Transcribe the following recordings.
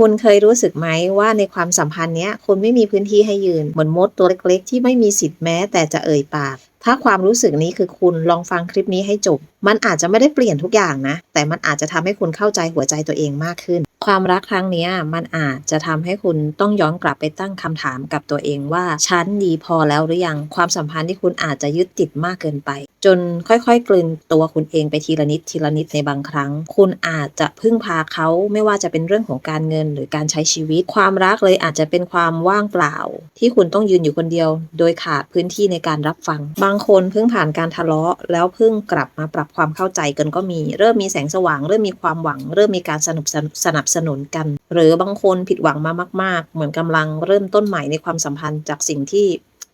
คุณเคยรู้สึกไหมว่าในความสัมพันธ์เนี้ยคุณไม่มีพื้นที่ให้ยืน เหมือนมดตัวเล็กๆ ที่ไม่มีสิทธิ์แม้แต่จะเอ่ยปาก ถ้าความรู้สึกนี้คือคุณลองฟังคลิปนี้ให้จบ มันอาจจะไม่ได้เปลี่ยนทุกอย่างนะ แต่มันอาจจะทำให้คุณเข้าใจหัวใจตัวเองมากขึ้น ความรักครั้งนี้มันอาจจะทำให้คุณต้องย้อนกลับไปตั้งคำถามกับตัวเองว่าฉันดีพอแล้วหรือยัง ความสัมพันธ์ที่คุณอาจจะยึดติดมากเกินไป จนค่อยๆ กลืนตัวคุณเองไปทีละนิดทีละนิดในบางครั้ง คุณอาจจะพึ่งพาเขาไม่ว่าจะเป็นเรื่องของการเงินหรือการใช้ชีวิต ความรักเลยอาจจะเป็นความว่างเปล่า ที่คุณต้องยืนอยู่คนเดียว โดยขาดพื้นที่ในการรับฟัง บางคนเพิ่งผ่านการทะเลาะ แล้วเพิ่งกลับมาปรับความเข้าใจกันก็มี เริ่มมีแสงสว่าง เริ่มมีความหวัง เริ่มมีการสนับสนุนสนับสนุนกัน หรือบางคนผิดหวังมามาก ๆ เหมือนกำลังเริ่มต้นใหม่ในความสัมพันธ์จากสิ่งที่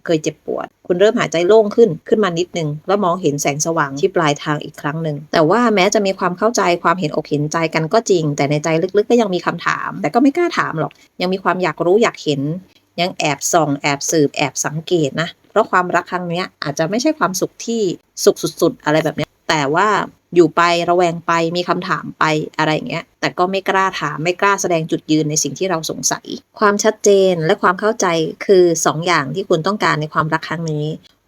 เคยเจ็บปวด คุณเริ่มหายใจโล่งขึ้นขึ้นมานิดนึง แล้วมองเห็นแสงสว่างที่ปลายทางอีกครั้งหนึ่งแต่ว่าแม้จะมีความเข้าใจความเห็นอกเห็นใจกันก็จริง แต่ในใจลึกๆ ก็ยังมีคำถาม แต่ก็ไม่กล้าถามหรอก ยังมีความอยากรู้อยากเห็น ยังแอบส่อง แอบสืบแอบสังเกตนะเพราะความรักครั้งนี้อาจจะไม่ใช่ความสุขที่สุขสุด ๆ อะไรแบบนี้ แต่ว่าอยู่ไประแวงไปมีคำถามไปอะไรอย่างเงี้ย แต่ก็ไม่กล้าถามไม่กล้าแสดงจุดยืนในสิ่งที่เราสงสัย ความชัดเจนและความเข้าใจคือสองอย่างที่คุณต้องการในความรักครั้งนี้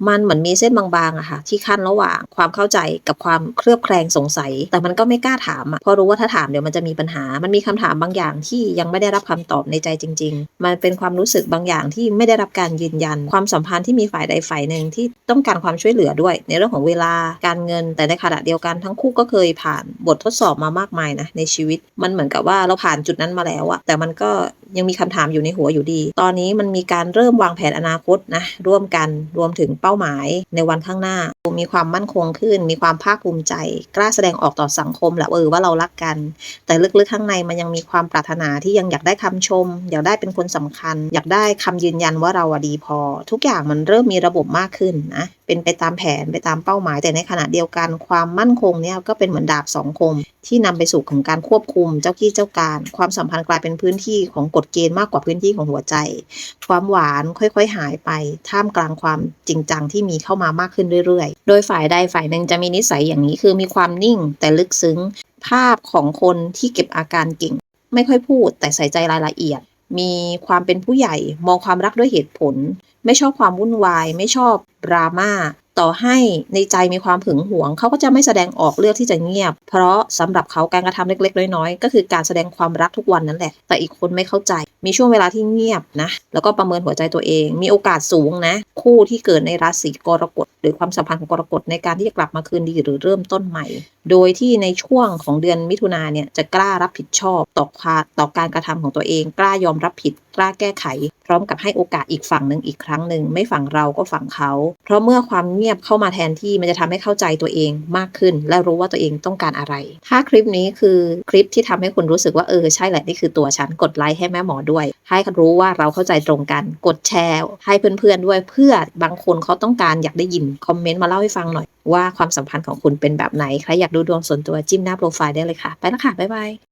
มันเหมือนมีเส้นบางๆอะค่ะ ที่ขั้นระหว่างความเข้าใจกับความเคลือบแคลงสงสัย แต่มันก็ไม่กล้าถามอะเพราะรู้ว่าถ้าถามเดี๋ยวมันจะมีปัญหา มันมีคำถามบางอย่างที่ยังไม่ได้รับคำตอบในใจจริง ๆ มันเป็นความรู้สึกบางอย่างที่ไม่ได้รับการยืนยัน ความสัมพันธ์ที่มีฝ่ายใดฝ่ายหนึ่งที่ต้องการความช่วยเหลือด้วย ในเรื่องของเวลาการเงิน แต่ในขณะเดียวกันทั้งคู่ก็เคยผ่านบททดสอบมามากมายนะในชีวิต มันเหมือนกับว่าเราผ่านจุดนั้นมาแล้วอะแต่มันก็ ยังมีคำถามอยู่ในหัวอยู่ดี ตอนนี้มันมีการเริ่มวางแผนอนาคตนะร่วมกันรวมถึงเป้าหมายในวันข้างหน้า มีความมั่นคงขึ้น มีความภาคภูมิใจ กล้าแสดงออกต่อสังคมแหละเออว่าเรารักกัน แต่ลึกๆข้างในมันยังมีความปรารถนาที่ยังอยากได้คำชม อยากได้เป็นคนสำคัญ อยากได้คำยืนยันว่าเราอะดีพอ ทุกอย่างมันเริ่มมีระบบมากขึ้นนะเป็นไปตามแผนไปตามเป้าหมายแต่ในขณะเดียวกัน ความมั่นคงเนี่ยก็เป็นเหมือนดาบสองคม ที่นำไปสู่ของการควบคุมเจ้ากี้เจ้าการ ความสัมพันธ์กลายเป็นพื้นที่ของกฎเกณฑ์มากกว่าพื้นที่ของหัวใจ ความหวานค่อยๆ หายไป ท่ามกลางความจริงจังที่มีเข้ามามากขึ้นเรื่อยๆ โดยฝ่ายใดฝ่ายหนึ่งจะมีนิสัยอย่างนี้คือมีความนิ่งแต่ลึกซึ้ง ภาพของคนที่เก็บอาการเก่ง ไม่ค่อยพูดแต่ใส่ใจรายละเอียด มีความเป็นผู้ใหญ่ มองความรักด้วยเหตุผล ไม่ชอบความวุ่นวาย ไม่ชอบดราม่า ต่อให้ในใจมีความหึงหวง เขาก็จะไม่แสดงออกเลือกที่จะเงียบ เพราะสำหรับเขาการกระทำเล็กๆ น้อยๆ ก็คือการแสดงความรักทุกวันนั่นแหละ แต่อีกคนไม่เข้าใจ มีช่วงเวลาที่เงียบนะ แล้วก็ประเมินหัวใจตัวเอง มีโอกาสสูงนะ คู่ที่เกิดในราศีกรกฎหรือความสัมพันธ์ของกรกฎในการที่จะกลับมาคืนดีหรือเริ่มต้นใหม่ โดยที่ในช่วงของเดือนมิถุนาเนี่ยจะกล้ารับผิดชอบต่อความต่อการกระทำของตัวเอง กล้ายอมรับผิด กล้าแก้ไข พร้อมกับให้โอกาสอีกฝั่งหนึ่งอีกครั้งหนึ่งไม่ฝั่งเราก็ฝั่งเขา เพราะเมื่อความเงียบเข้ามาแทนที่มันจะทำให้เข้าใจตัวเองมากขึ้น และรู้ว่าตัวเองต้องการอะไร ถ้าคลิปนี้คือคลิปที่ทำให้คุณรู้สึกว่าเออใช่แหละนี่คือตัวฉันกดไลค์ให้แม่หมอด้วย ให้รู้ว่าเราเข้าใจตรงกัน กดแชร์ให้เพื่อนๆด้วยเพื่อบางคนเขาต้องการอยากได้ยินคอมเมนต์มาเล่าให้ฟังหน่อยว่าความสัมพันธ์ของคุณเป็นแบบไหน ใครอยากดูดวงส่วนตัวจิ้มหน้าโปรไฟล์ได้เลยค่ะ ไปแล้วค่ะ บ๊ายบาย